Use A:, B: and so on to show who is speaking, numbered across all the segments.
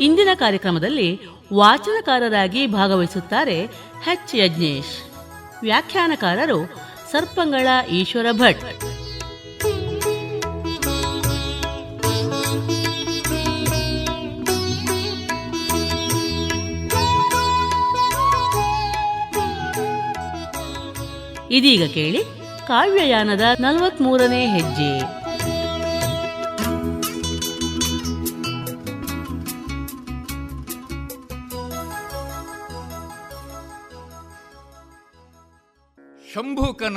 A: ಇಂದಿನ ಕಾರ್ಯಕ್ರಮದಲ್ಲಿ ವಾಚನಕಾರರಾಗಿ ಭಾಗವಹಿಸುತ್ತಾರೆ ಹೆಚ್ ಯಜ್ಞೇಶ್. ವ್ಯಾಖ್ಯಾನಕಾರರು ಸರ್ಪಂಗಳ ಈಶ್ವರ ಭಟ್. ಇದೀಗ ಕೇಳಿ ಕಾವ್ಯಯಾನದ ನಲವತ್ಮೂರನೇ ಹೆಜ್ಜೆ.
B: ಶಂಭುಕನ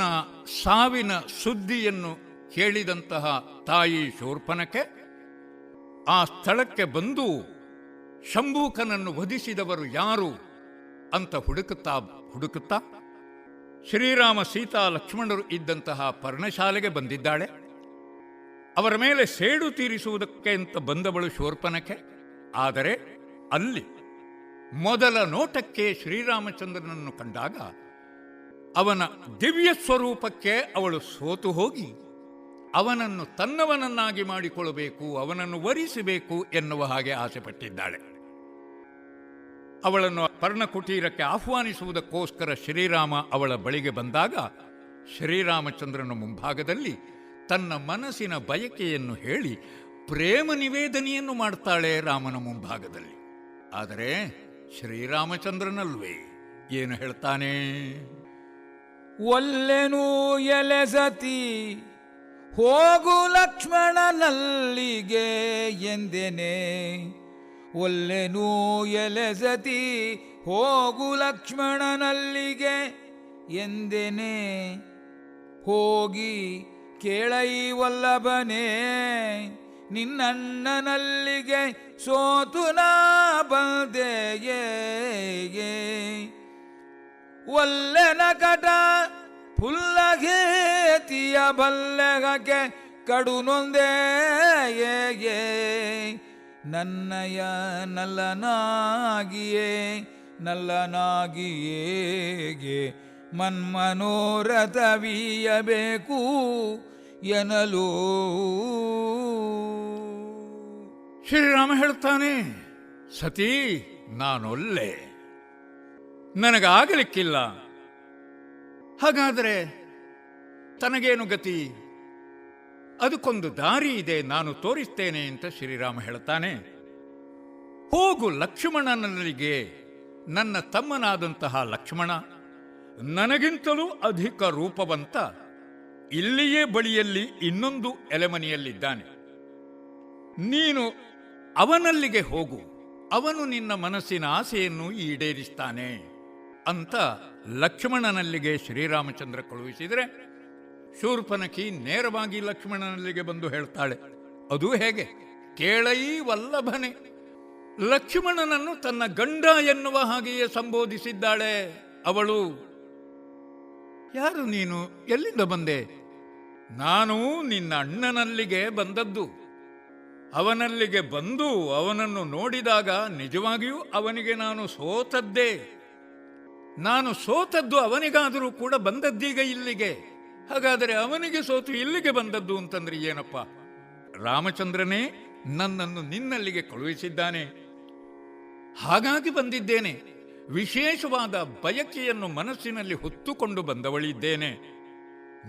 B: ಸಾವಿನ ಸುದ್ದಿಯನ್ನು ಕೇಳಿದಂತಹ ತಾಯಿ ಶೂರ್ಪನಕೆ ಆ ಸ್ಥಳಕ್ಕೆ ಬಂದು ಶಂಭುಕನನ್ನು ವಧಿಸಿದವರು ಯಾರು ಅಂತ ಹುಡುಕುತ್ತಾ ಹುಡುಕುತ್ತಾ, ಶ್ರೀರಾಮ ಸೀತಾ ಲಕ್ಷ್ಮಣರು ಇದ್ದಂತಹ ಪರ್ಣಶಾಲೆಗೆ ಬಂದಿದ್ದಾಳೆ. ಅವರ ಮೇಲೆ ಸೇಡು ತೀರಿಸುವುದಕ್ಕೆ ಅಂತ ಬಂದವಳು ಶೋರ್ಪನಕ್ಕೆ. ಆದರೆ ಅಲ್ಲಿ ಮೊದಲ ನೋಟಕ್ಕೆ ಶ್ರೀರಾಮಚಂದ್ರನನ್ನು ಕಂಡಾಗ ಅವನ ದಿವ್ಯ ಸ್ವರೂಪಕ್ಕೆ ಅವಳು ಸೋತು ಹೋಗಿ, ಅವನನ್ನು ತನ್ನವನನ್ನಾಗಿ ಮಾಡಿಕೊಳ್ಳಬೇಕು, ಅವನನ್ನು ವರಿಸಬೇಕು ಎನ್ನುವ ಹಾಗೆ ಆಸೆಪಟ್ಟಿದ್ದಾಳೆ. ಅವಳನ್ನು ಪರ್ಣಕುಟೀರಕ್ಕೆ ಆಹ್ವಾನಿಸುವುದಕ್ಕೋಸ್ಕರ ಶ್ರೀರಾಮ ಅವಳ ಬಳಿಗೆ ಬಂದಾಗ, ಶ್ರೀರಾಮಚಂದ್ರನ ಮುಂಭಾಗದಲ್ಲಿ ತನ್ನ ಮನಸ್ಸಿನ ಬಯಕೆಯನ್ನು ಹೇಳಿ ಪ್ರೇಮ ನಿವೇದನೆಯನ್ನು ಮಾಡ್ತಾಳೆ ರಾಮನ ಮುಂಭಾಗದಲ್ಲಿ. ಆದರೆ ಶ್ರೀರಾಮಚಂದ್ರನಲ್ವೇ? ಏನು ಹೇಳ್ತಾನೆ?
C: ಒಲ್ಲೆನು ಎಲೆಸತಿ, ಹೋಗು ಲಕ್ಷ್ಮಣನಲ್ಲಿಗೆ ಎಂದೆನೆ. ಒಲ್ಲೆನು ಎಲೆಸತಿ, ಹೋಗು ಲಕ್ಷ್ಮಣನಲ್ಲಿಗೆ ಎಂದೆನೆ. ಹೋಗಿ ಕೇಳೈ ವಲ್ಲಭನೇ, ನಿನ್ನಣ್ಣನಲ್ಲಿಗೆ ಸೋತು ನಾ ಬಂದೆಯೇ. ಒಲ್ಲೆನ ಕಟ ಫುಲ್ಲಗೇತಿಯ ಬಲ್ಲೆಗಕ್ಕೆ ಕಡು ನೊಂದೇ ನನ್ನಯ ನಲ್ಲನಾಗಿಯೇ ನಲ್ಲನಾಗಿಯೇಗೆ ಮನ್ಮನೋರಥವೀಯಬೇಕು ಎನಲು.
B: ಶ್ರೀರಾಮ ಹೇಳ್ತಾನೆ, ಸತಿ, ನಾನೊಲ್ಲೆ. ನನಗಾಗಲಿಕ್ಕಿಲ್ಲ. ಹಾಗಾದರೆ ತನಗೇನು ಗತಿ? ಅದಕ್ಕೊಂದು ದಾರಿ ಇದೆ, ನಾನು ತೋರಿಸ್ತೇನೆ ಅಂತ ಶ್ರೀರಾಮ ಹೇಳ್ತಾನೆ ಹೋಗು ಲಕ್ಷ್ಮಣನಲ್ಲಿಗೆ, ನನ್ನ ತಮ್ಮನಾದಂತಹ ಲಕ್ಷ್ಮಣ, ನನಗಿಂತಲೂ ಅಧಿಕ ರೂಪವಂತ, ಇಲ್ಲಿಯೇ ಬಳಿಯಲ್ಲಿ ಇನ್ನೊಂದು ಎಲೆಮನೆಯಲ್ಲಿದ್ದಾನೆ. ನೀನು ಅವನಲ್ಲಿಗೆ ಹೋಗು, ಅವನು ನಿನ್ನ ಮನಸ್ಸಿನ ಆಸೆಯನ್ನು ಈಡೇರಿಸ್ತಾನೆ. ಅಂತ ಲಕ್ಷ್ಮಣನಲ್ಲಿಗೆ ಶ್ರೀರಾಮಚಂದ್ರ ಕಳುಹಿಸಿದರೆ ಶೂರ್ಪನಖಿ ನೇರವಾಗಿ ಲಕ್ಷ್ಮಣನಲ್ಲಿಗೆ ಬಂದು ಹೇಳ್ತಾಳೆ, ಅದು ಹೇಗೆ? ಕೇಳೈ ವಲ್ಲಭನೆ. ಲಕ್ಷ್ಮಣನನ್ನು ತನ್ನ ಗಂಡ ಎನ್ನುವ ಹಾಗೆಯೇ ಸಂಬೋಧಿಸಿದ್ದಾಳೆ. ಅವಳು, ಯಾರು ನೀನು? ಎಲ್ಲಿಂದ ಬಂದೆ? ನಾನು ನಿನ್ನ ಅಣ್ಣನಲ್ಲಿಗೆ ಬಂದದ್ದು. ಅವನಲ್ಲಿಗೆ ಬಂದು ಅವನನ್ನು ನೋಡಿದಾಗ ನಿಜವಾಗಿಯೂ ಅವನಿಗೆ ನಾನು ಸೋತದ್ದೇ. ನಾನು ಸೋತದ್ದು ಅವನಿಗಾದರೂ ಕೂಡ ಬಂದದ್ದೀಗ ಇಲ್ಲಿಗೆ. ಹಾಗಾದರೆ ಅವನಿಗೆ ಸೋತು ಇಲ್ಲಿಗೆ ಬಂದದ್ದು ಅಂತಂದ್ರೆ ಏನಪ್ಪ? ರಾಮಚಂದ್ರನೇ ನನ್ನನ್ನು ನಿನ್ನಲ್ಲಿಗೆ ಕಳುಹಿಸಿದ್ದಾನೆ. ಹಾಗಾಗಿ ಬಂದಿದ್ದೇನೆ. ವಿಶೇಷವಾದ ಬಯಕೆಯನ್ನು ಮನಸ್ಸಿನಲ್ಲಿ ಹೊತ್ತುಕೊಂಡು ಬಂದವಳಿದ್ದೇನೆ.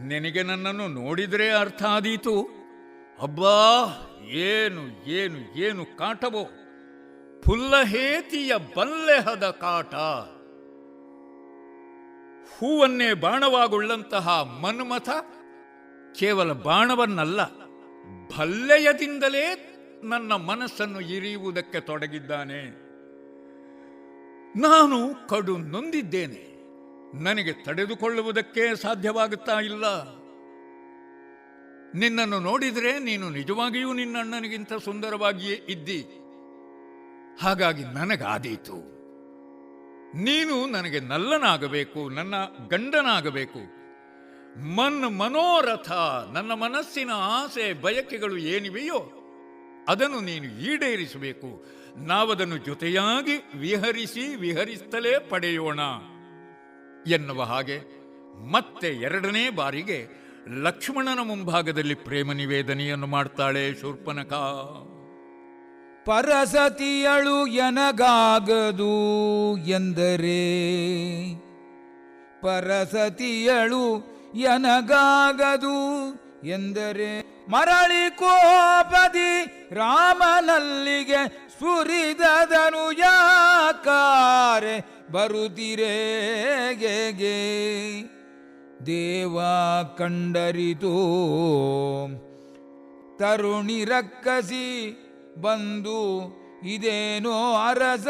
B: ನಿನಗೆ ನನ್ನನ್ನು ನೋಡಿದರೆ ಅರ್ಥ ಆದೀತು. ಅಬ್ಬಾ, ಏನು ಏನು ಏನು ಕಾಟವೋ? ಫುಲ್ಲಹೇತಿಯ ಬಲ್ಲೆಹದ ಕಾಟ. ಹೂವನ್ನೇ ಬಾಣವಾಗುಳ್ಳಂತಹ ಮನ್ಮಥ ಕೇವಲ ಬಾಣವನ್ನಲ್ಲ, ಭಲ್ಲೆಯದಿಂದಲೇ ನನ್ನ ಮನಸ್ಸನ್ನು ಇರಿಯುವುದಕ್ಕೆ ತೊಡಗಿದ್ದಾನೆ. ನಾನು ಕಡು ನೊಂದಿದ್ದೇನೆ. ನನಗೆ ತಡೆದುಕೊಳ್ಳುವುದಕ್ಕೆ ಸಾಧ್ಯವಾಗುತ್ತಾ ಇಲ್ಲ. ನಿನ್ನನ್ನು ನೋಡಿದರೆ ನೀನು ನಿಜವಾಗಿಯೂ ನಿನ್ನ ಅಣ್ಣನಿಗಿಂತ ಸುಂದರವಾಗಿಯೇ ಇದ್ದಿ. ಹಾಗಾಗಿ ನನಗಾದೀತು. ನೀನು ನನಗೆ ನಲ್ಲನಾಗಬೇಕು, ನನ್ನ ಗಂಡನಾಗಬೇಕು. ಮನ್ ಮನೋರಥ, ನನ್ನ ಮನಸ್ಸಿನ ಆಸೆ, ಬಯಕೆಗಳು ಏನಿವೆಯೋ ಅದನ್ನು ನೀನು ಈಡೇರಿಸಬೇಕು. ನಾವದನ್ನು ಜೊತೆಯಾಗಿ ವಿಹರಿಸಿ ವಿಹರಿಸುತ್ತಲೇ ಪಡೆಯೋಣ ಎನ್ನುವ ಹಾಗೆ ಮತ್ತೆ ಎರಡನೇ ಬಾರಿಗೆ ಲಕ್ಷ್ಮಣನ ಮುಂಭಾಗದಲ್ಲಿ ಪ್ರೇಮ ನಿವೇದನೆಯನ್ನು ಮಾಡ್ತಾಳೆ ಶೂರ್ಪನಖ.
C: ಪರಸತಿಯಳು ಎನಗಾಗದು ಎಂದರೆ, ಪರಸತಿಯಳು ಎನಗಾಗದು ಎಂದರೆ, ಮರಳಿ ಕೋಪದಿ ರಾಮನಲ್ಲಿಗೆ ಸುರಿದದನು ಯಾಕಾರೆ ಬರುತ್ತಿರೇಗೆ ದೇವ ಕಂಡರಿತೋ, ತರುಣಿ ರಕ್ಕಸಿ ಬಂದು ಇದೇನೋ ಅರಸ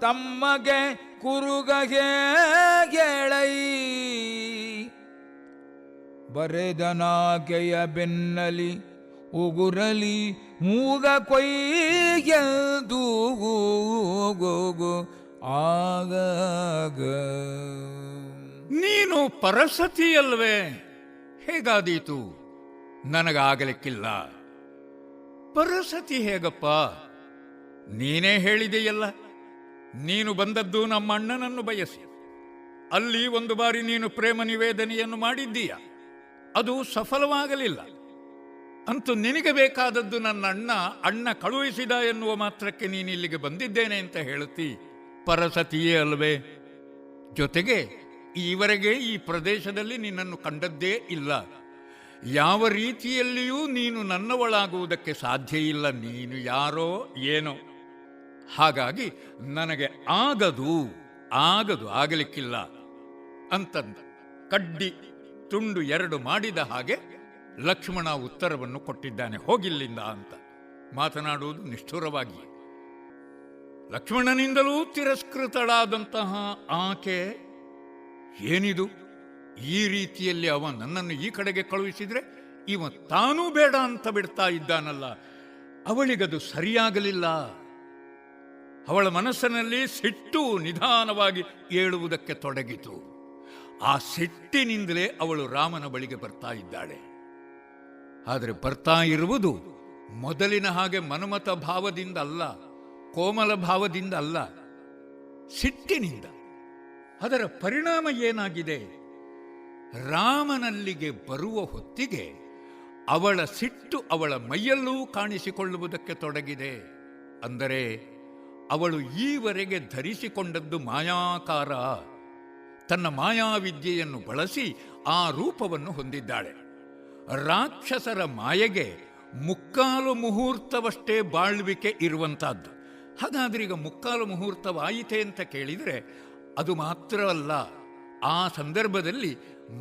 C: ತಮ್ಮಗೆ ಕುರುಗಗೆ ಗೆಳೈ ಬರೆದನಾಕೆಯ ಬೆನ್ನಲಿ ಉಗುರಲಿ ಮೂಗ ಕೊಯ್ಯದು ಆಗ ಆಗಾಗ
B: ನೀನು ಪರಸತಿಯಲ್ವೇ? ಹೇಗಾದೀತು? ನನಗಾಗಲಿಕ್ಕಿಲ್ಲ. ಪರಸತಿ ಹೇಗಪ್ಪ? ನೀನೇ ಹೇಳಿದೆಯಲ್ಲ, ನೀನು ಬಂದದ್ದು ನಮ್ಮ ಅಣ್ಣನನ್ನು ಬಯಸಿ. ಅಲ್ಲಿ ಒಂದು ಬಾರಿ ನೀನು ಪ್ರೇಮ ನಿವೇದನೆಯನ್ನು ಮಾಡಿದ್ದೀಯ? ಅದು ಸಫಲವಾಗಲಿಲ್ಲ. ಅಂತೂ ನಿನಗೆ ಬೇಕಾದದ್ದು ನನ್ನ ಅಣ್ಣ ಅಣ್ಣ ಕಳುಹಿಸಿದ ಎನ್ನುವ ಮಾತ್ರಕ್ಕೆ ನೀನು ಇಲ್ಲಿಗೆ ಬಂದಿದ್ದೇನೆ ಅಂತ ಹೇಳುತ್ತಿ, ಪರಸತಿಯೇ ಅಲ್ವೇ? ಜೊತೆಗೆ ಈವರೆಗೆ ಈ ಪ್ರದೇಶದಲ್ಲಿ ನಿನ್ನನ್ನು ಕಂಡದ್ದೇ ಇಲ್ಲ. ಯಾವ ರೀತಿಯಲ್ಲಿಯೂ ನೀನು ನನ್ನವಳಾಗುವುದಕ್ಕೆ ಸಾಧ್ಯ ಇಲ್ಲ, ನೀನು ಯಾರೋ ಏನೋ. ಹಾಗಾಗಿ ನನಗೆ ಆಗದು ಆಗದು, ಆಗಲಿಕ್ಕಿಲ್ಲ ಅಂತಂದ. ಕಡ್ಡಿ ತುಂಡು ಎರಡು ಮಾಡಿದ ಹಾಗೆ ಲಕ್ಷ್ಮಣ ಉತ್ತರವನ್ನು ಕೊಟ್ಟಿದ್ದಾನೆ, ಹೋಗಿಲ್ಲಿಂದ ಅಂತ. ಮಾತನಾಡುವುದು ನಿಷ್ಠುರವಾಗಿ. ಲಕ್ಷ್ಮಣನಿಂದಲೂ ತಿರಸ್ಕೃತಳಾದಂತಹ ಆಕೆ ಏನಿದು? ಈ ರೀತಿಯಲ್ಲಿ ಅವ ನನ್ನನ್ನು ಈ ಕಡೆಗೆ ಕಳುಹಿಸಿದ್ರೆ ಇವ ತಾನೂ ಬೇಡ ಅಂತ ಬಿಡ್ತಾ ಇದ್ದಾನಲ್ಲ. ಅವಳಿಗದು ಸರಿಯಾಗಲಿಲ್ಲ. ಅವಳ ಮನಸ್ಸಿನಲ್ಲಿ ಸಿಟ್ಟು ನಿಧಾನವಾಗಿ ಏಳುವುದಕ್ಕೆ ತೊಡಗಿತು. ಆ ಸಿಟ್ಟಿನಿಂದಲೇ ಅವಳು ರಾಮನ ಬಳಿಗೆ ಬರ್ತಾ ಇದ್ದಾಳೆ. ಆದರೆ ಬರ್ತಾ ಇರುವುದು ಮೊದಲಿನ ಹಾಗೆ ಮನುಮತ ಭಾವದಿಂದ ಅಲ್ಲ, ಕೋಮಲ ಭಾವದಿಂದ ಅಲ್ಲ, ಸಿಟ್ಟಿನಿಂದ. ಅದರ ಪರಿಣಾಮ ಏನಾಗಿದೆ? ರಾಮನಲ್ಲಿಗೆ ಬರುವ ಹೊತ್ತಿಗೆ ಅವಳ ಸಿಟ್ಟು ಅವಳ ಮೈಯಲ್ಲೂ ಕಾಣಿಸಿಕೊಳ್ಳುವುದಕ್ಕೆ ತೊಡಗಿದೆ. ಅಂದರೆ ಅವಳು ಈವರೆಗೆ ಧರಿಸಿಕೊಂಡದ್ದು ಮಾಯಾಕಾರ. ತನ್ನ ಮಾಯಾವಿದ್ಯೆಯನ್ನು ಬಳಸಿ ಆ ರೂಪವನ್ನು ಹೊಂದಿದ್ದಾಳೆ. ರಾಕ್ಷಸರ ಮಾಯೆಗೆ ಮುಕ್ಕಾಲು ಮುಹೂರ್ತವಷ್ಟೇ ಬಾಳ್ವಿಕೆ ಇರುವಂತಹದ್ದು ಹಾಗಾದ್ರೆ ಈಗ ಮುಕ್ಕಾಲು ಮುಹೂರ್ತವಾಯಿತೆ ಅಂತ ಕೇಳಿದರೆ ಅದು ಮಾತ್ರ ಅಲ್ಲ. ಆ ಸಂದರ್ಭದಲ್ಲಿ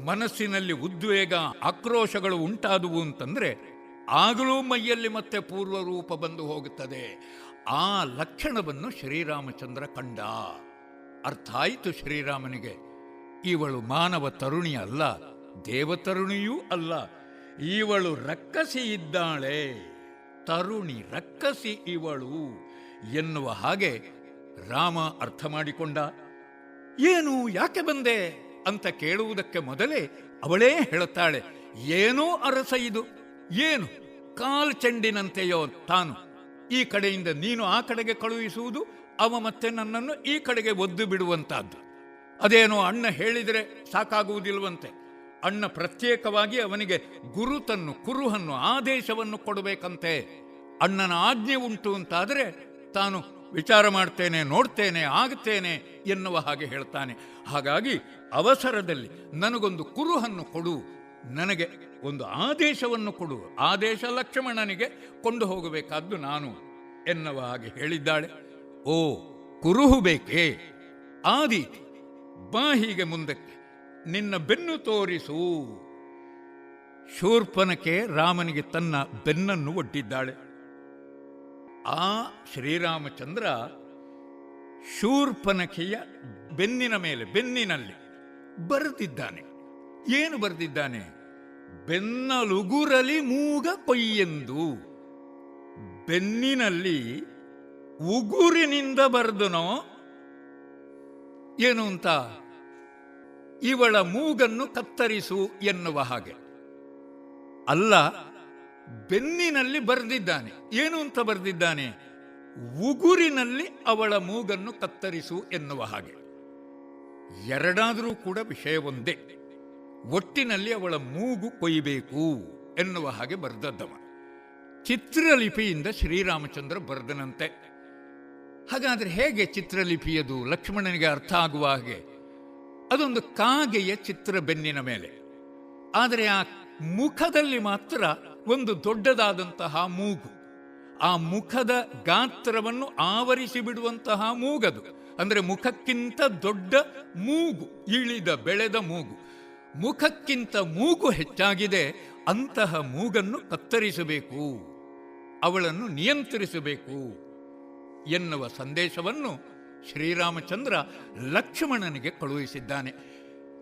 B: ಮನಸ್ಸಿನಲ್ಲಿ ಉದ್ವೇಗ, ಆಕ್ರೋಶಗಳು ಉಂಟಾದುವು ಅಂತಂದರೆ ಆಗಲೂ ಮೈಯಲ್ಲಿ ಮತ್ತೆ ಪೂರ್ವ ರೂಪ ಬಂದು ಹೋಗುತ್ತದೆ. ಆ ಲಕ್ಷಣವನ್ನು ಶ್ರೀರಾಮಚಂದ್ರ ಕಂಡ. ಅರ್ಥ ಆಯಿತು ಶ್ರೀರಾಮನಿಗೆ. ಇವಳು ಮಾನವ ತರುಣಿ ಅಲ್ಲ, ದೇವತರುಣಿಯೂ ಅಲ್ಲ. ಇವಳು ರಕ್ಕಸಿ ಇದ್ದಾಳೆ. ತರುಣಿ ರಕ್ಕಸಿ ಇವಳು ಎನ್ನುವ ಹಾಗೆ ರಾಮ ಅರ್ಥ ಮಾಡಿಕೊಂಡ. ಏನು ಯಾಕೆ ಬಂದೆ ಅಂತ ಕೇಳುವುದಕ್ಕೆ ಮೊದಲೇ ಅವಳೇ ಹೇಳುತ್ತಾಳೆ, ಏನೋ ಅರಸ ಇದು, ಏನು? ಕಾಲ್ ಚೆಂಡಿನಂತೆಯೋ ತಾನು. ಈ ಕಡೆಯಿಂದ ನೀನು ಆ ಕಡೆಗೆ ಕಳುಹಿಸುವುದು, ಅವ ಮತ್ತೆ ನನ್ನನ್ನು ಈ ಕಡೆಗೆ ಒದ್ದು ಬಿಡುವಂತಹದ್ದು. ಅದೇನೋ ಅಣ್ಣ ಹೇಳಿದರೆ ಸಾಕಾಗುವುದಿಲ್ವಂತೆ. ಅಣ್ಣ ಪ್ರತ್ಯೇಕವಾಗಿ ಅವನಿಗೆ ಗುರುತನ್ನು, ಕುರುಹನ್ನು, ಆದೇಶವನ್ನು ಕೊಡಬೇಕಂತೆ. ಅಣ್ಣನ ಆಜ್ಞೆ ಉಂಟು ಅಂತಾದರೆ ತಾನು ವಿಚಾರ ಮಾಡ್ತೇನೆ, ನೋಡ್ತೇನೆ, ಆಗ್ತೇನೆ ಎನ್ನುವ ಹಾಗೆ ಹೇಳ್ತಾನೆ. ಹಾಗಾಗಿ ಅವಸರದಲ್ಲಿ ನನಗೊಂದು ಕುರುಹನ್ನು ಕೊಡು, ನನಗೆ ಒಂದು ಆದೇಶವನ್ನು ಕೊಡು. ಆದೇಶ ಲಕ್ಷ್ಮಣನಿಗೆ ಕೊಂಡು ಹೋಗಬೇಕಾದ್ದು ನಾನು ಎನ್ನುವ ಹಾಗೆ ಹೇಳಿದ್ದಾಳೆ. ಓ, ಕುರುಹು ಬೇಕೇ? ಆದಿ ಬಾ ಹೀಗೆ ಮುಂದಕ್ಕೆ, ನಿನ್ನ ಬೆನ್ನು ತೋರಿಸು. ಶೂರ್ಪನಕ್ಕೆ ರಾಮನಿಗೆ ತನ್ನ ಬೆನ್ನನ್ನು ಒಡ್ಡಿದ್ದಾಳೆ. ಆ ಶ್ರೀರಾಮಚಂದ್ರ ಶೂರ್ಪನಖೆಯ ಬೆನ್ನಿನ ಮೇಲೆ, ಬೆನ್ನಿನಲ್ಲಿ ಬರೆದಿದ್ದಾನೆ. ಏನು ಬರೆದಿದ್ದಾನೆ? ಬೆನ್ನಲುಗುರಲಿ ಮೂಗ ಕೊಯ್ಯೆಂದು. ಬೆನ್ನಿನಲ್ಲಿ ಉಗುರಿನಿಂದ ಬರೆದನೋ? ಏನು ಅಂತ? ಇವಳ ಮೂಗನ್ನು ಕತ್ತರಿಸು ಎನ್ನುವ ಹಾಗೆ. ಅಲ್ಲ ಬೆನ್ನಿನಲ್ಲಿ ಬರೆದಿದ್ದಾನೆ. ಏನು ಅಂತ ಬರೆದಿದ್ದಾನೆ? ಉಗುರಿನಲ್ಲಿ ಅವಳ ಮೂಗನ್ನು ಕತ್ತರಿಸು ಎನ್ನುವ ಹಾಗೆ. ಎರಡಾದರೂ ಕೂಡ ವಿಷಯ ಒಂದೇ ಒಟ್ಟಿನಲ್ಲಿ ಅವಳ ಮೂಗು ಕೊಯ್ಯಬೇಕು ಎನ್ನುವ ಹಾಗೆ ಬರೆದದ್ದವ. ಚಿತ್ರಲಿಪಿಯಿಂದ ಶ್ರೀರಾಮಚಂದ್ರ ಬರೆದನಂತೆ. ಹಾಗಾದರೆ ಹೇಗೆ ಚಿತ್ರಲಿಪಿಯದು? ಲಕ್ಷ್ಮಣನಿಗೆ ಅರ್ಥ ಆಗುವ ಹಾಗೆ. ಅದೊಂದು ಕಾಗೆಯ ಚಿತ್ರ ಬೆನ್ನಿನ ಮೇಲೆ. ಆದರೆ ಆ ಮುಖದಲ್ಲಿ ಮಾತ್ರ ಒಂದು ದೊಡ್ಡದಾದಂತಹ ಮೂಗು. ಆ ಮುಖದ ಗಾತ್ರವನ್ನು ಆವರಿಸಿ ಬಿಡುವಂತಹ ಮೂಗದು. ಅಂದರೆ ಮುಖಕ್ಕಿಂತ ದೊಡ್ಡ ಮೂಗು, ಇಳಿದ ಬೆಳೆದ ಮೂಗು. ಮುಖಕ್ಕಿಂತ ಮೂಗು ಹೆಚ್ಚಾಗಿದೆ, ಅಂತಹ ಮೂಗನ್ನು ಕತ್ತರಿಸಬೇಕು. ಅವಳನ್ನು ನಿಯಂತ್ರಿಸಬೇಕು ಎನ್ನುವ ಸಂದೇಶವನ್ನು ಶ್ರೀರಾಮಚಂದ್ರ ಲಕ್ಷ್ಮಣನಿಗೆ ಕಳುಹಿಸಿದ್ದಾನೆ.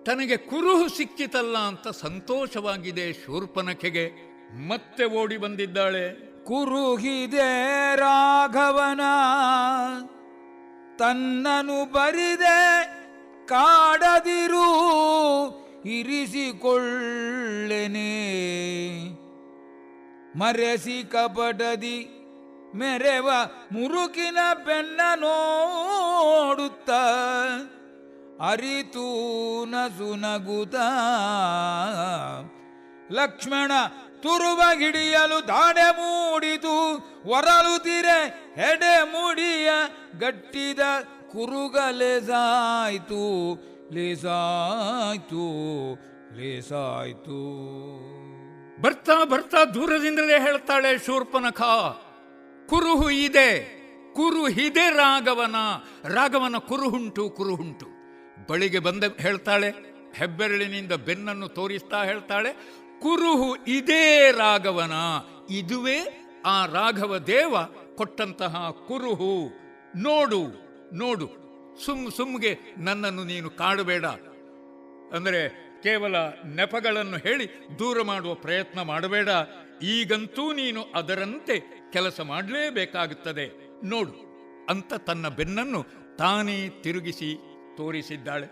B: ತನಗೆ ಕುರುಹು ಸಿಕ್ಕಿತಲ್ಲ ಅಂತ ಸಂತೋಷವಾಗಿದೆ ಶೂರ್ಪನಖೆಗೆ. ಮತ್ತೆ ಓಡಿ ಬಂದಿದ್ದಾಳೆ.
C: ಕುರುಹಿದೆ ರಾಘವನ, ತನ್ನನು ಬರಿದೆ ಕಾಡದಿರು, ಇರಿಸಿಕೊಳ್ಳೆನೆ. ಮರೆಸಿ ಕಪಟದಿ ಮೆರೆವ ಮುರುಕಿನ ಬೆನ್ನ ನೋಡುತ್ತ ಅರಿತೂನ ಸುನಗುತ ಲಕ್ಷ್ಮಣ ತುರುವ ಹಿಡಿಯಲು ದಾಡೆ ಮೂಡಿತು ಒರಳುತ್ತಿರೆ ಹೆಡೆ ಮುಡಿಯ ಗಟ್ಟಿದ ಕುರುಗಲೆಸಾಯ್ತು ಲೇಸಾಯ್ತು ಲೇಸಾಯ್ತು
B: ಬರ್ತಾ ಬರ್ತಾ ದೂರದಿಂದಲೇ ಹೇಳ್ತಾಳೆ ಶೂರ್ಪನಖ, ಕುರುಹು ಇದೆ ಕುರುಹಿದೆ ರಾಘವನ ರಾಘವನ ಕುರುಹುಂಟು ಕುರುಹುಂಟು. ಬಳಿಗೆ ಬಂದ ಹೇಳ್ತಾಳೆ, ಹೆಬ್ಬೆರಳಿನಿಂದ ಬೆನ್ನನ್ನು ತೋರಿಸ್ತಾ ಹೇಳ್ತಾಳೆ ಕುರುಹು ಇದೇ ರಾಘವನ. ಇದುವೇ ಆ ರಾಘವ ದೇವ ಕೊಟ್ಟಂತಹ ಕುರುಹು. ನೋಡು ನೋಡು. ಸುಮ್, ಸುಮ್ಗೆ ನನ್ನನ್ನು ನೀನು ಕಾಡಬೇಡ. ಅಂದರೆ ಕೇವಲ ನೆಪಗಳನ್ನು ಹೇಳಿ ದೂರ ಮಾಡುವ ಪ್ರಯತ್ನ ಮಾಡಬೇಡ. ಈಗಂತೂ ನೀನು ಅದರಂತೆ ಕೆಲಸ ಮಾಡಲೇಬೇಕಾಗುತ್ತದೆ. ನೋಡು, ಅಂತ ತನ್ನ ಬೆನ್ನನ್ನು ತಾನೇ ತಿರುಗಿಸಿ ತೋರಿಸಿದ್ದಾಳೆ.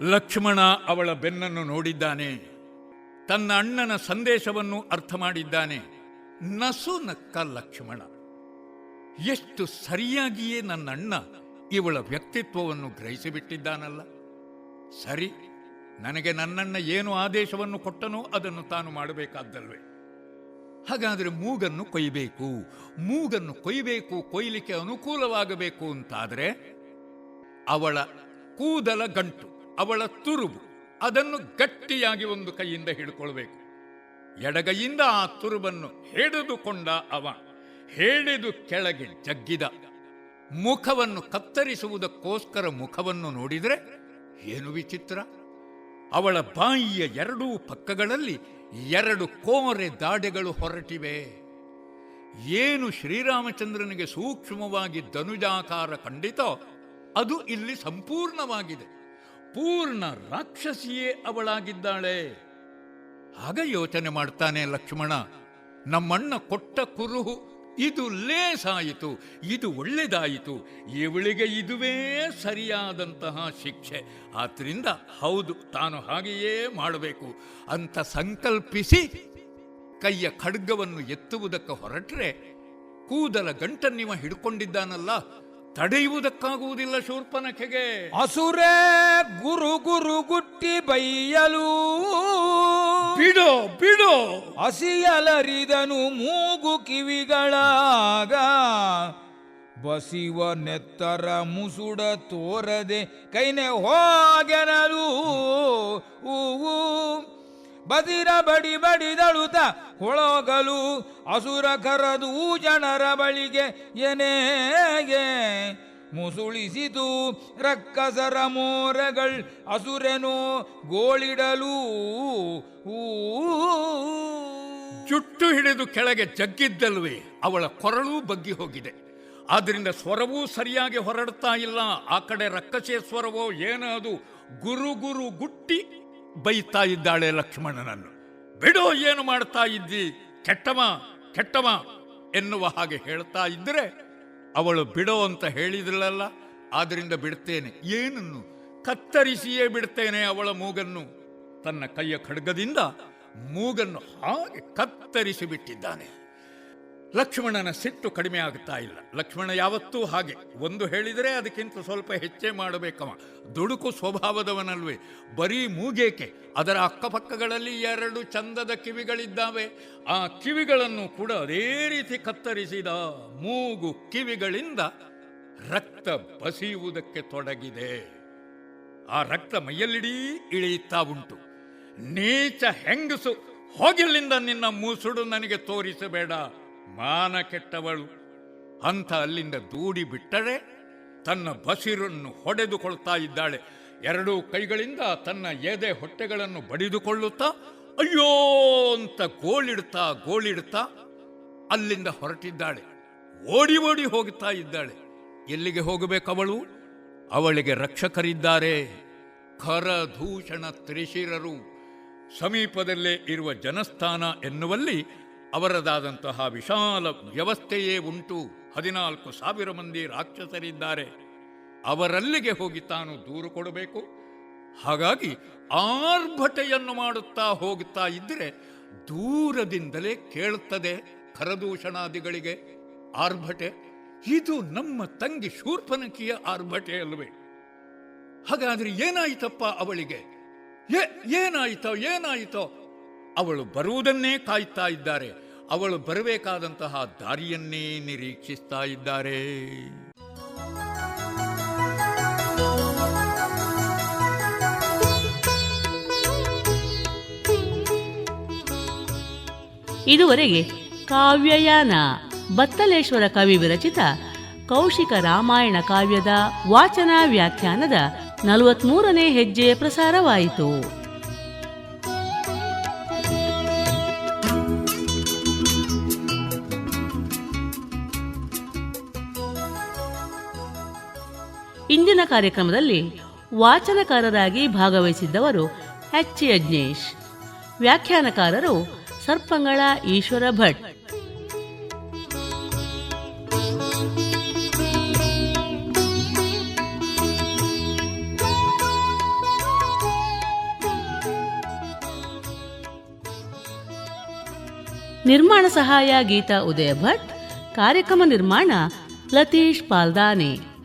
B: ಲಕ್ಷ್ಮಣ ಅವಳ ಬೆನ್ನನ್ನು ನೋಡಿದ್ದಾನೆ. ತನ್ನ ಅಣ್ಣನ ಸಂದೇಶವನ್ನು ಅರ್ಥ ಮಾಡಿದ್ದಾನೆ. ನಸು ನಕ್ಕ ಲಕ್ಷ್ಮಣ. ಎಷ್ಟು ಸರಿಯಾಗಿಯೇ ನನ್ನ ಅಣ್ಣ ಇವಳ ವ್ಯಕ್ತಿತ್ವವನ್ನು ಗ್ರಹಿಸಿಬಿಟ್ಟಿದ್ದಾನಲ್ಲ. ಸರಿ, ನನಗೆ ನನ್ನಣ್ಣ ಏನು ಆದೇಶವನ್ನು ಕೊಟ್ಟನೋ ಅದನ್ನು ತಾನು ಮಾಡಬೇಕಾದ್ದಲ್ವೇ. ಹಾಗಾದರೆ ಮೂಗನ್ನು ಕೊಯ್ಯಬೇಕು ಮೂಗನ್ನು ಕೊಯ್ಯಬೇಕು ಕೊಯ್ಲಿಕ್ಕೆ ಅನುಕೂಲವಾಗಬೇಕು ಅಂತಾದರೆ ಅವಳ ಕೂದಲ ಗಂಟು, ಅವಳ ತುರುಬು ಅದನ್ನು ಗಟ್ಟಿಯಾಗಿ ಒಂದು ಕೈಯಿಂದ ಹಿಡ್ಕೊಳ್ಬೇಕು. ಎಡಗೈಯಿಂದ ಆ ತುರುಬನ್ನು ಹಿಡಿದುಕೊಂಡ ಅವ, ಹೇಳಿದು ಕೆಳಗೆ ಜಗ್ಗಿದ. ಮುಖವನ್ನು ಕತ್ತರಿಸುವುದಕ್ಕೋಸ್ಕರ ಮುಖವನ್ನು ನೋಡಿದರೆ ಏನು ವಿಚಿತ್ರ? ಅವಳ ಬಾಯಿಯ ಎರಡೂ ಪಕ್ಕಗಳಲ್ಲಿ ಎರಡು ಕೋರೆ ದಾಡೆಗಳು ಹೊರಟಿವೆ. ಏನು ಶ್ರೀರಾಮಚಂದ್ರನಿಗೆ ಸೂಕ್ಷ್ಮವಾಗಿ ಧನುಜಾಕಾರ ಕಂಡಿತೋ, ಅದು ಇಲ್ಲಿ ಸಂಪೂರ್ಣವಾಗಿದೆ. ಪೂರ್ಣ ರಾಕ್ಷಸಿಯೇ ಅವಳಾಗಿದ್ದಾಳೆ. ಆಗ ಯೋಚನೆ ಮಾಡ್ತಾನೆ ಲಕ್ಷ್ಮಣ, ನಮ್ಮಣ್ಣ ಕೊಟ್ಟ ಕುರುಹು ಇದು ಲೇಸಾಯಿತು, ಇದು ಒಳ್ಳೆದಾಯಿತು, ಇವಳಿಗೆ ಇದುವೇ ಸರಿಯಾದಂತಹ ಶಿಕ್ಷೆ, ಆದ್ರಿಂದ ಹೌದು, ತಾನು ಹಾಗೆಯೇ ಮಾಡಬೇಕು ಅಂತ ಸಂಕಲ್ಪಿಸಿ ಕೈಯ ಖಡ್ಗವನ್ನು ಎತ್ತುವುದಕ್ಕೆ ಹೊರಟ್ರೆ ಕೂದಲ ಗಂಟನ್ನಿವ ಹಿಡ್ಕೊಂಡಿದ್ದಾನಲ್ಲ ತಡೆಯುವುದಕ್ಕಾಗುವುದಿಲ್ಲ ಶೂರ್ಪನಖೆಗೆ.
C: ಅಸುರೇ ಗುರು ಗುರು ಗುಟ್ಟಿ ಬೈಯಲು.
B: ಬಿಡೋ ಬಿಡೋ.
C: ಹಸಿಯಲರಿದನು ಮೂಗು ಕಿವಿಗಳಾಗ. ಬಸಿವ ನೆತ್ತರ ಮುಸುಡ ತೋರದೆ ಕೈನೆ ಹೋಗೆನಲು. ಊವು ಬದಿರ ಬಡಿ ಬಡಿದಳುತ ಹೊಳಗಲು ಅಸುರ ಕರದು ಜನರ ಬಳಿಗೆ ಎನೆಗೆ ಮುಸುಳಿಸಿತು ರಕ್ಕಸರ ಮೋರಗಳ್ ಅಸುರೆನೋ ಗೋಳಿಡಲು. ಊ.
B: ಜುಟ್ಟು ಹಿಡಿದು ಕೆಳಗೆ ಜಗ್ಗಿದ್ದಲ್ವೇ ಅವಳ ಕೊರಳೂ ಬಗ್ಗಿ ಹೋಗಿದೆ. ಆದ್ರಿಂದ ಸ್ವರವೂ ಸರಿಯಾಗಿ ಹೊರಡ್ತಾ ಇಲ್ಲ. ಆ ಕಡೆ ರಕ್ಕಸೆ ಸ್ವರವೋ ಏನದು? ಗುರು ಗುರು ಗುಟ್ಟಿ ಬೈತಾ ಇದ್ದಾಳೆ ಲಕ್ಷ್ಮಣನನ್ನು. ಬಿಡೋ, ಏನು ಮಾಡ್ತಾ ಇದ್ದಿ? ಕೆಟ್ಟವ ಕೆಟ್ಟವ, ಎನ್ನುವ ಹಾಗೆ ಹೇಳ್ತಾ ಇದ್ದರೆ ಅವಳು ಬಿಡೋ ಅಂತ ಹೇಳಿದ್ರಲ್ಲ ಆದ್ರಿಂದ ಬಿಡ್ತೇನೆ. ಏನನ್ನು? ಕತ್ತರಿಸಿಯೇ ಬಿಡ್ತೇನೆ ಅವಳ ಮೂಗನ್ನು. ತನ್ನ ಕೈಯ ಖಡ್ಗದಿಂದ ಮೂಗನ್ನು ಹಾಗೆ ಕತ್ತರಿಸಿ ಬಿಟ್ಟಿದ್ದಾನೆ. ಲಕ್ಷ್ಮಣನ ಸಿಟ್ಟು ಕಡಿಮೆ ಆಗ್ತಾ ಇಲ್ಲ. ಲಕ್ಷ್ಮಣ ಯಾವತ್ತೂ ಹಾಗೆ. ಒಂದು ಹೇಳಿದರೆ ಅದಕ್ಕಿಂತ ಸ್ವಲ್ಪ ಹೆಚ್ಚೇ ಮಾಡಬೇಕವ. ದುಡುಕು ಸ್ವಭಾವದವನಲ್ವೇ. ಬರೀ ಮೂಗೇಕೆ. ಅದರ ಅಕ್ಕಪಕ್ಕಗಳಲ್ಲಿ ಎರಡು ಚಂದದ ಕಿವಿಗಳಿದ್ದಾವೆ. ಆ ಕಿವಿಗಳನ್ನು ಕೂಡ ಅದೇ ರೀತಿ ಕತ್ತರಿಸಿದ ಮೂಗು ಕಿವಿಗಳಿಂದ ರಕ್ತ ಬಸಿಯುವುದಕ್ಕೆ ತೊಡಗಿದೆ. ಆ ರಕ್ತ ಮೈಯಲ್ಲಿಡೀ ಇಳಿಯುತ್ತಾ ಉಂಟು. ನೀಚ ಹೆಂಗಸು ಹೋಗಿಲ್ಲಿಂದ ನಿನ್ನ ಮೂಸುಡು ನನಗೆ ತೋರಿಸಬೇಡ. ಮಾನ ಕೆಟ್ಟವಳು. ಅಂಥ ಅಲ್ಲಿಂದ ದೂಡಿ ಬಿಟ್ಟರೆ ತನ್ನ ಬಸಿರನ್ನು ಹೊಡೆದುಕೊಳ್ತಾ ಇದ್ದಾಳೆ. ಎರಡೂ ಕೈಗಳಿಂದ ತನ್ನ ಎದೆ ಹೊಟ್ಟೆಗಳನ್ನು ಬಡಿದುಕೊಳ್ಳುತ್ತಾ, ಅಯ್ಯೋ ಅಂತ ಗೋಳಿಡ್ತಾ ಗೋಳಿಡ್ತಾ ಅಲ್ಲಿಂದ ಹೊರಟಿದ್ದಾಳೆ. ಓಡಿ ಓಡಿ ಹೋಗುತ್ತಾ ಇದ್ದಾಳೆ. ಎಲ್ಲಿಗೆ ಹೋಗಬೇಕವಳು? ಅವಳಿಗೆ ರಕ್ಷಕರಿದ್ದಾರೆ. ಖರಧೂಷಣ ತ್ರಿಶಿರರು. ಸಮೀಪದಲ್ಲೇ ಇರುವ ಜನಸ್ಥಾನ ಎನ್ನುವಲ್ಲಿ ಅವರದಾದಂತಹ ವಿಶಾಲ ವ್ಯವಸ್ಥೆಯೇ ಉಂಟು. ಹದಿನಾಲ್ಕು ಸಾವಿರ ಮಂದಿ ರಾಕ್ಷಸರಿದ್ದಾರೆ. ಅವರಲ್ಲಿಗೆ ಹೋಗಿ ತಾನು ದೂರು ಕೊಡಬೇಕು. ಹಾಗಾಗಿ ಆರ್ಭಟೆಯನ್ನು ಮಾಡುತ್ತಾ ಹೋಗುತ್ತಾ ಇದ್ದರೆ ದೂರದಿಂದಲೇ ಕೇಳುತ್ತದೆ ಖರದೂಷಣಾದಿಗಳಿಗೆ ಆರ್ಭಟೆ. ಇದು ನಮ್ಮ ತಂಗಿ ಶೂರ್ಪನಕಿಯ ಆರ್ಭಟೆ ಅಲ್ವೇ. ಹಾಗಾದ್ರೆ ಏನಾಯಿತಪ್ಪ ಅವಳಿಗೆ? ಏನಾಯಿತೋ ಏನಾಯಿತೋ? ಅವಳು ಬರುವುದನ್ನೇ ಕಾಯ್ತಾ ಇದ್ದಾರೆ. ಅವಳು ಬರಬೇಕಾದಂತಹ ದಾರಿಯನ್ನೇ ನಿರೀಕ್ಷಿಸ್ತಾ ಇದ್ದಾರೆ.
A: ಇದುವರೆಗೆ ಕಾವ್ಯಯಾನ ಬತ್ತಲೇಶ್ವರ ಕವಿ ವಿರಚಿತ ಕೌಶಿಕ ರಾಮಾಯಣ ಕಾವ್ಯದ ವಾಚನ ವ್ಯಾಖ್ಯಾನದ ನಲವತ್ಮೂರನೇ ಹೆಜ್ಜೆ ಪ್ರಸಾರವಾಯಿತು. ಇಂದಿನ ಕಾರ್ಯಕ್ರಮದಲ್ಲಿ ವಾಚನಕಾರರಾಗಿ ಭಾಗವಹಿಸಿದ್ದವರು ಎಚ್ ಯಜ್ಞೇಶ್ ವ್ಯಾಖ್ಯಾನಕಾರರು ಸರ್ಪಂಗಳ ಈಶ್ವರ ಭಟ್. ನಿರ್ಮಾಣ ಸಹಾಯ ಗೀತಾ ಉದಯ ಭಟ್. ಕಾರ್ಯಕ್ರಮ ನಿರ್ಮಾಣ ಲತೀಶ್ ಪಾಲ್ದಾನೆ.